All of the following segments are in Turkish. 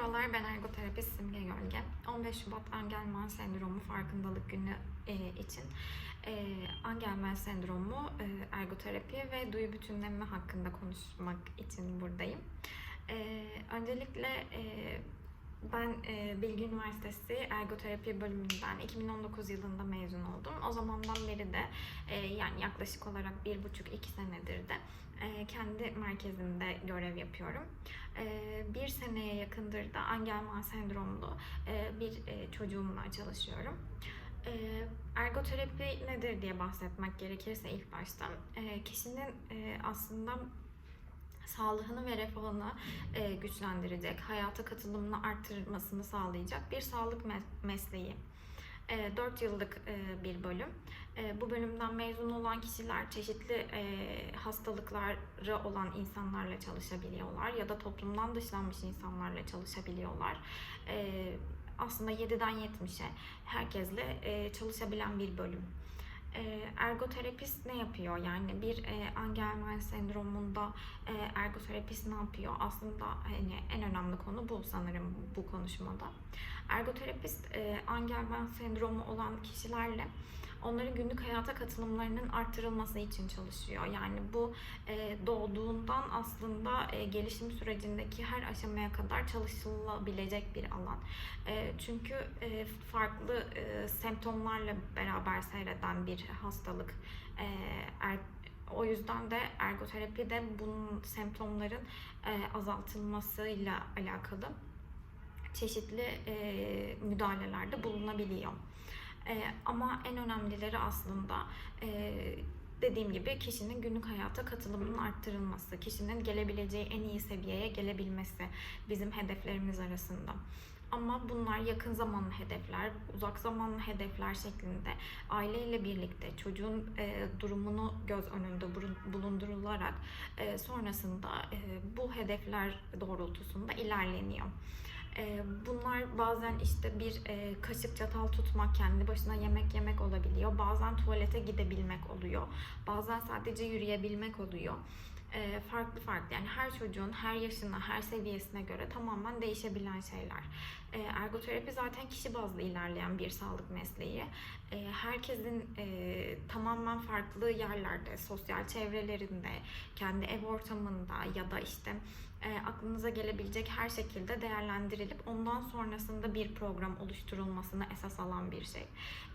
Merhabalar, ben ergoterapist Simge Gölge. 15 Şubat Angelman Sendromu Farkındalık Günü e, için e, Angelman Sendromu, e, ergoterapi ve duyu bütünleme hakkında konuşmak için buradayım. Öncelikle ben e, Bilgi Üniversitesi Ergoterapi bölümünden 2019 yılında mezun oldum. O zamandan beri de e, yani yaklaşık olarak bir buçuk iki senedir de e, kendi merkezimde görev yapıyorum. E, bir seneye yakındır da Angelman sendromlu e, bir e, çocuğumla çalışıyorum. E, ergoterapi nedir diye bahsetmek gerekirse ilk başta e, kişinin e, aslında sağlığını ve refahını e, güçlendirecek, hayata katılımını arttırmasını sağlayacak bir sağlık me- mesleği. E, 4 yıllık e, bir bölüm. E, bu bölümden mezun olan kişiler çeşitli e, hastalıkları olan insanlarla çalışabiliyorlar ya da toplumdan dışlanmış insanlarla çalışabiliyorlar. E, aslında 7'den 70'e herkesle e, çalışabilen bir bölüm. E, ergoterapist ne yapıyor? Yani bir e, Angelman sendromunda e, ergoterapist ne yapıyor? Aslında hani en önemli konu bu sanırım bu konuşmada. Ergoterapist e, Angelman sendromu olan kişilerle onların günlük hayata katılımlarının arttırılması için çalışıyor. Yani bu e, doğduğundan aslında e, gelişim sürecindeki her aşamaya kadar çalışılabilecek bir alan. E, çünkü e, farklı e, semptomlarla beraber seyreden bir hastalık. E, er, o yüzden de ergoterapi de bunun semptomların e, azaltılmasıyla alakalı çeşitli e, müdahalelerde bulunabiliyor. E, ama en önemlileri aslında e, dediğim gibi kişinin günlük hayata katılımının arttırılması, kişinin gelebileceği en iyi seviyeye gelebilmesi bizim hedeflerimiz arasında. Ama bunlar yakın zamanlı hedefler, uzak zamanlı hedefler şeklinde aileyle birlikte çocuğun e, durumunu göz önünde bulundurularak e, sonrasında e, bu hedefler doğrultusunda ilerleniyor. E, bunlar bazen işte bir e, kaşık çatal tutmak, kendi başına yemek yemek olabiliyor. Bazen tuvalete gidebilmek oluyor. Bazen sadece yürüyebilmek oluyor. E, farklı farklı yani her çocuğun her yaşına, her seviyesine göre tamamen değişebilen şeyler. E, ergoterapi zaten kişi bazlı ilerleyen bir sağlık mesleği. E, herkesin e, tamamen farklı yerlerde, sosyal çevrelerinde, kendi ev ortamında ya da işte e, aklınıza gelebilecek her şekilde değerlendirilip ondan sonrasında bir program oluşturulmasını esas alan bir şey.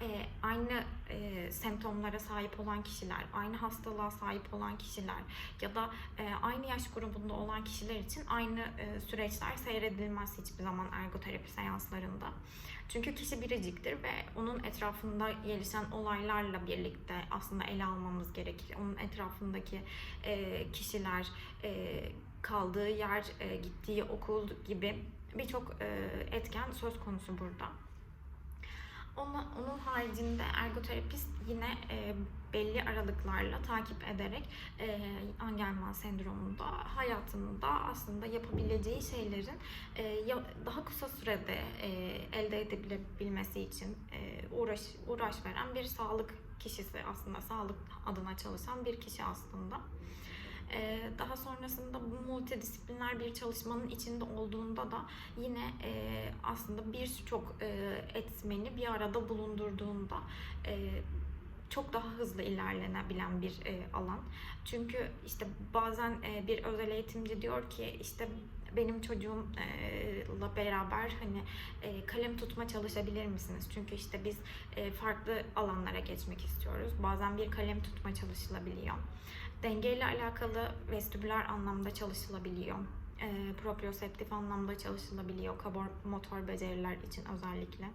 E, aynı e, semptomlara sahip olan kişiler, aynı hastalığa sahip olan kişiler ya da e, aynı yaş grubunda olan kişiler için aynı e, süreçler seyredilmez hiçbir zaman ergoterapi seanslarında. Çünkü kişi biriciktir ve onun etrafında gelişen olaylarla birlikte aslında ele almamız gerekir. Onun etrafındaki e, kişiler, e, kaldığı yer, e, gittiği okul gibi birçok e, etken söz konusu burada. Onun, onun haricinde ergoterapist yine e, belli aralıklarla takip ederek e, Angelman sendromunda hayatında aslında yapabileceği şeylerin e, daha kısa sürede e, elde edilebilmesi için e, uğraş uğraş veren bir sağlık kişisi aslında sağlık adına çalışan bir kişi aslında. Ee, daha sonrasında bu multidisipliner bir çalışmanın içinde olduğunda da yine e, aslında birçok e, etmeni bir arada bulundurduğunda e, çok daha hızlı ilerlenebilen bir e, alan. Çünkü işte bazen e, bir özel eğitimci diyor ki işte benim çocuğumla beraber hani e, kalem tutma çalışabilir misiniz? Çünkü işte biz e, farklı alanlara geçmek istiyoruz. Bazen bir kalem tutma çalışılabiliyor. Dengeyle alakalı vestibüler anlamda çalışılabiliyor. E, proprioseptif anlamda çalışılabiliyor. Kabor motor beceriler için özellikle.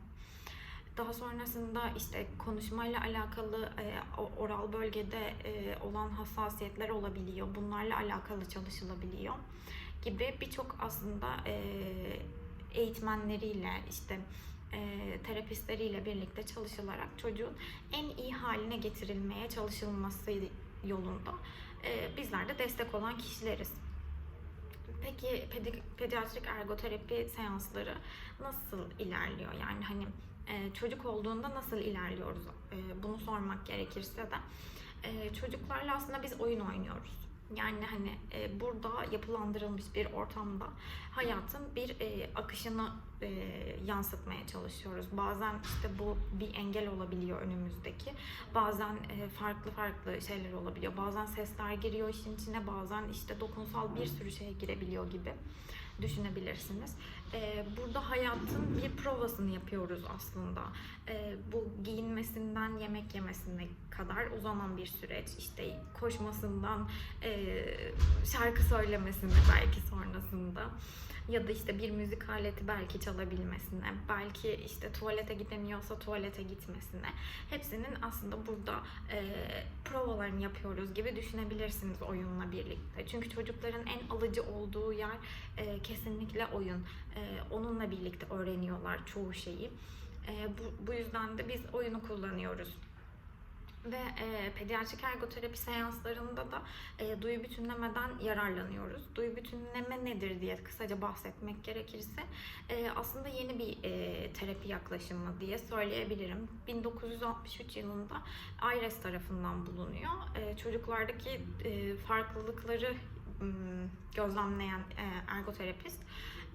Daha sonrasında işte konuşmayla alakalı e, oral bölgede e, olan hassasiyetler olabiliyor. Bunlarla alakalı çalışılabiliyor gibi birçok aslında e, eğitmenleriyle işte e, terapistleriyle birlikte çalışılarak çocuğun en iyi haline getirilmeye çalışılması yolunda e, bizler de destek olan kişileriz. Peki pedi- pediatrik ergoterapi seansları nasıl ilerliyor? Yani hani e, çocuk olduğunda nasıl ilerliyoruz? E, bunu sormak gerekirse de e, çocuklarla aslında biz oyun oynuyoruz. Yani hani e, burada yapılandırılmış bir ortamda hayatın bir e, akışını e, yansıtmaya çalışıyoruz. Bazen işte bu bir engel olabiliyor önümüzdeki. Bazen farklı farklı şeyler olabiliyor. Bazen sesler giriyor işin içine. Bazen işte dokunsal bir sürü şey girebiliyor gibi düşünebilirsiniz. E, burada hayatın bir provasını yapıyoruz aslında. E, bu giyinmesinden yemek yemesine kadar uzanan bir süreç. İşte koşmasından e, şarkı söylemesine belki sonrasında ya da işte bir müzik aleti belki çalabilmesine, belki işte tuvalete gidemiyorsa tuvalete gitmesine. Hepsinin aslında burada e, provalarını yapıyoruz gibi düşünebilirsiniz oyunla birlikte. Çünkü çocukların en alıcı olduğu yer e, kesinlikle oyun. E, onunla birlikte öğreniyorlar çoğu şeyi. E, bu, bu yüzden de biz oyunu kullanıyoruz. Ve e, pediatrik ergoterapi seanslarında da e, duyu bütünlemeden yararlanıyoruz. Duyu bütünleme nedir diye kısaca bahsetmek gerekirse e, aslında yeni bir e, terapi yaklaşımı diye söyleyebilirim. 1963 yılında IRES tarafından bulunuyor. E, çocuklardaki e, farklılıkları gözlemleyen e, ergoterapist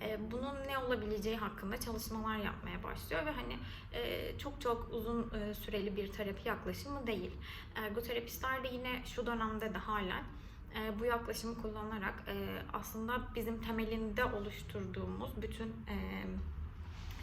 e, bunun ne olabileceği hakkında çalışmalar yapmaya başlıyor ve hani e, çok çok uzun e, süreli bir terapi yaklaşımı değil. Ergoterapistler de yine şu dönemde de halen e, bu yaklaşımı kullanarak e, aslında bizim temelinde oluşturduğumuz bütün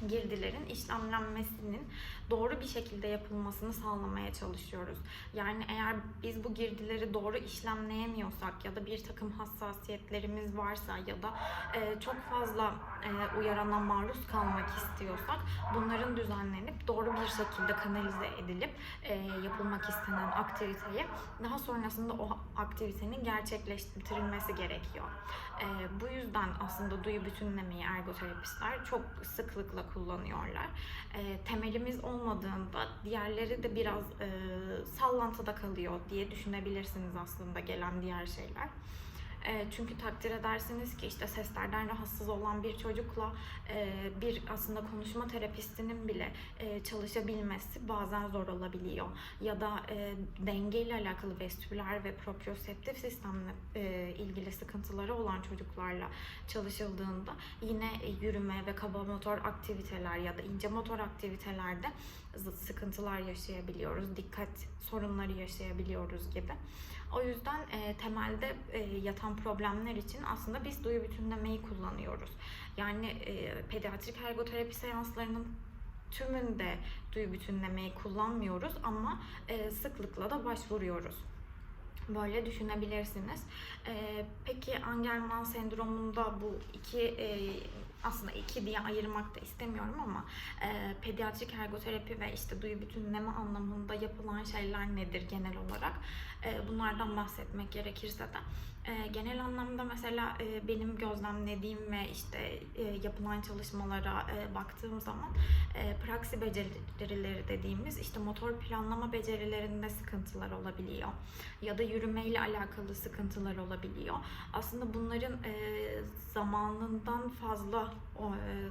girdilerin işlemlenmesinin doğru bir şekilde yapılmasını sağlamaya çalışıyoruz. Yani eğer biz bu girdileri doğru işlemleyemiyorsak ya da bir takım hassasiyetlerimiz varsa ya da e, çok fazla e, uyarana maruz kalmak istiyorsak bunların düzenlenip doğru bir şekilde kanalize edilip e, yapılmak istenen aktiviteye daha sonrasında o aktivitenin gerçekleştirilmesi gerekiyor. E, bu yüzden aslında duyu bütünlemeyi ergoterapistler çok sıklıkla kullanıyorlar. E, temelimiz olmadığında diğerleri de biraz e, sallantıda kalıyor diye düşünebilirsiniz aslında gelen diğer şeyler. E, çünkü takdir edersiniz ki işte seslerden rahatsız olan bir çocukla e, bir aslında konuşma terapistinin bile e, çalışabilmesi bazen zor olabiliyor. Ya da e, dengeyle alakalı vestibüler ve proprioseptif sistemle e, ilgili sıkıntıları olan çocuklarla çalışıldığında yine yürüme ve kaba motor aktiviteler ya da ince motor aktivitelerde sıkıntılar yaşayabiliyoruz. Dikkat sorunları yaşayabiliyoruz gibi. O yüzden e, temelde e, yatan problemler için aslında biz duyu bütünlemeyi kullanıyoruz. Yani e, pediatrik ergoterapi seanslarının tümünde duyu bütünlemeyi kullanmıyoruz ama e, sıklıkla da başvuruyoruz. Böyle düşünebilirsiniz. E, peki Angelman sendromunda bu iki e, aslında iki diye ayırmak da istemiyorum ama e, pediatrik ergoterapi ve işte duyu bütünleme anlamında yapılan şeyler nedir genel olarak? E, bunlardan bahsetmek gerekirse de e, genel anlamda mesela e, benim gözlemlediğim ve işte e, yapılan çalışmalara e, baktığım zaman e, praksi becerileri dediğimiz işte motor planlama becerilerinde sıkıntılar olabiliyor ya da yürümeyle alakalı sıkıntılar olabiliyor. Aslında bunların e, zamanından fazla e,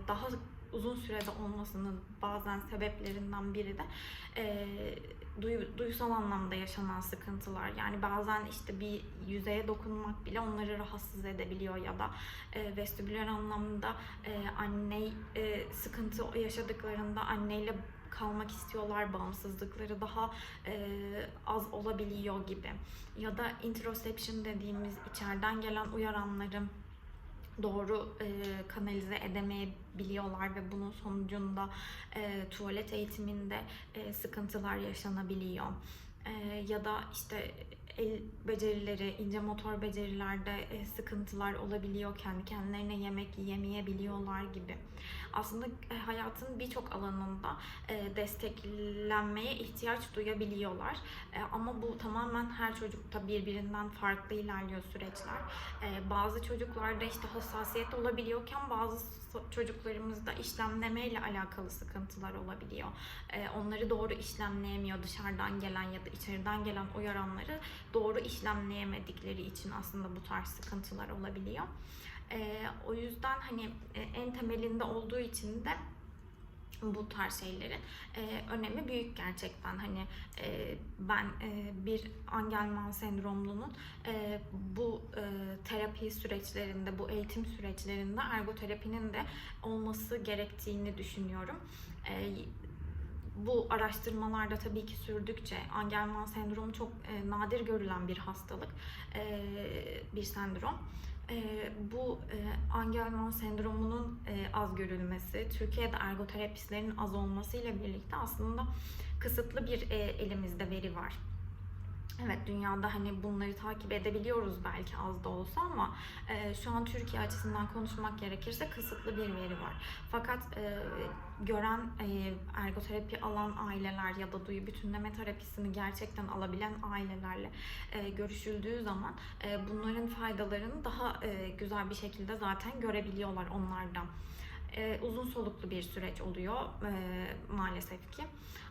daha uzun sürede olmasının bazen sebeplerinden biri de e, duyu, duysal anlamda yaşanan sıkıntılar. Yani bazen işte bir yüzeye dokunmak bile onları rahatsız edebiliyor ya da e, vestibüler anlamda e, anne e, sıkıntı yaşadıklarında anneyle kalmak istiyorlar, bağımsızlıkları daha e, az olabiliyor gibi. Ya da interoception dediğimiz içeriden gelen uyaranların doğru e, kanalize edemeyebiliyorlar ve bunun sonucunda e, tuvalet eğitiminde e, sıkıntılar yaşanabiliyor. E, ya da işte el becerileri, ince motor becerilerde e, sıkıntılar olabiliyor. Kendi kendilerine yemek yiyemeyebiliyorlar gibi. Aslında e, hayatın birçok alanında e, desteklenmeye ihtiyaç duyabiliyorlar. Ama bu tamamen her çocukta birbirinden farklı ilerliyor süreçler. Bazı çocuklarda işte hassasiyet olabiliyorken bazı çocuklarımızda işlemleme ile alakalı sıkıntılar olabiliyor. Onları doğru işlemleyemiyor dışarıdan gelen ya da içeriden gelen uyaranları doğru işlemleyemedikleri için aslında bu tarz sıkıntılar olabiliyor. E, o yüzden hani e, en temelinde olduğu için de bu tarz şeylerin e, önemi büyük gerçekten. Hani e, ben e, bir Angelman sendromlunun e, bu e, terapi süreçlerinde, bu eğitim süreçlerinde ergoterapinin de olması gerektiğini düşünüyorum. E, bu araştırmalarda tabii ki sürdükçe Angelman sendromu çok e, nadir görülen bir hastalık, e, bir sendrom. E, bu e, Angelman sendromunun e, az görülmesi, Türkiye'de ergoterapistlerin az olmasıyla birlikte aslında kısıtlı bir e, elimizde veri var. Evet dünyada hani bunları takip edebiliyoruz belki az da olsa ama e, şu an Türkiye açısından konuşmak gerekirse kısıtlı bir veri var. Fakat e, gören e, ergoterapi alan aileler ya da duyu bütünleme terapisini gerçekten alabilen ailelerle e, görüşüldüğü zaman e, bunların faydalarını daha e, güzel bir şekilde zaten görebiliyorlar onlardan. E, uzun soluklu bir süreç oluyor e, maalesef ki.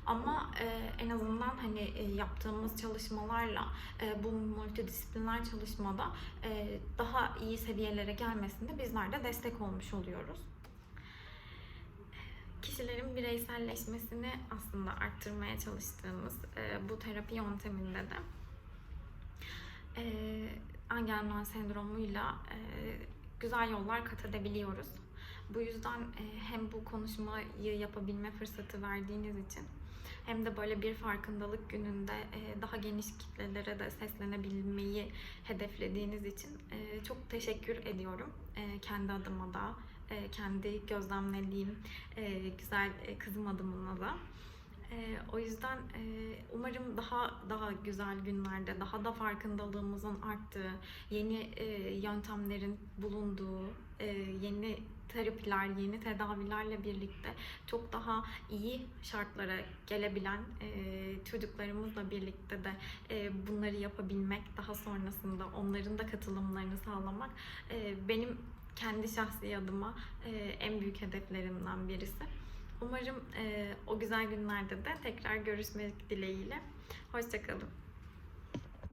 Ama e, en azından hani e, yaptığımız çalışmalarla e, bu multidisipliner çalışmada e, daha iyi seviyelere gelmesinde bizler de destek olmuş oluyoruz. Kişilerin bireyselleşmesini aslında arttırmaya çalıştığımız e, bu terapi yönteminde de e, Angelman sendromuyla e, güzel yollar kat edebiliyoruz. Bu yüzden e, hem bu konuşmayı yapabilme fırsatı verdiğiniz için hem de böyle bir farkındalık gününde e, daha geniş kitlelere de seslenebilmeyi hedeflediğiniz için e, çok teşekkür ediyorum. E, kendi adıma da, e, kendi gözlemlediğim e, güzel e, kızım adımına da. E, o yüzden e, umarım daha daha güzel günlerde, daha da farkındalığımızın arttığı, yeni e, yöntemlerin bulunduğu, e, yeni terapiler, yeni tedavilerle birlikte çok daha iyi şartlara gelebilen e, çocuklarımızla birlikte de e, bunları yapabilmek, daha sonrasında onların da katılımlarını sağlamak e, benim kendi şahsi adıma e, en büyük hedeflerimden birisi. Umarım e, o güzel günlerde de tekrar görüşmek dileğiyle. Hoşçakalın.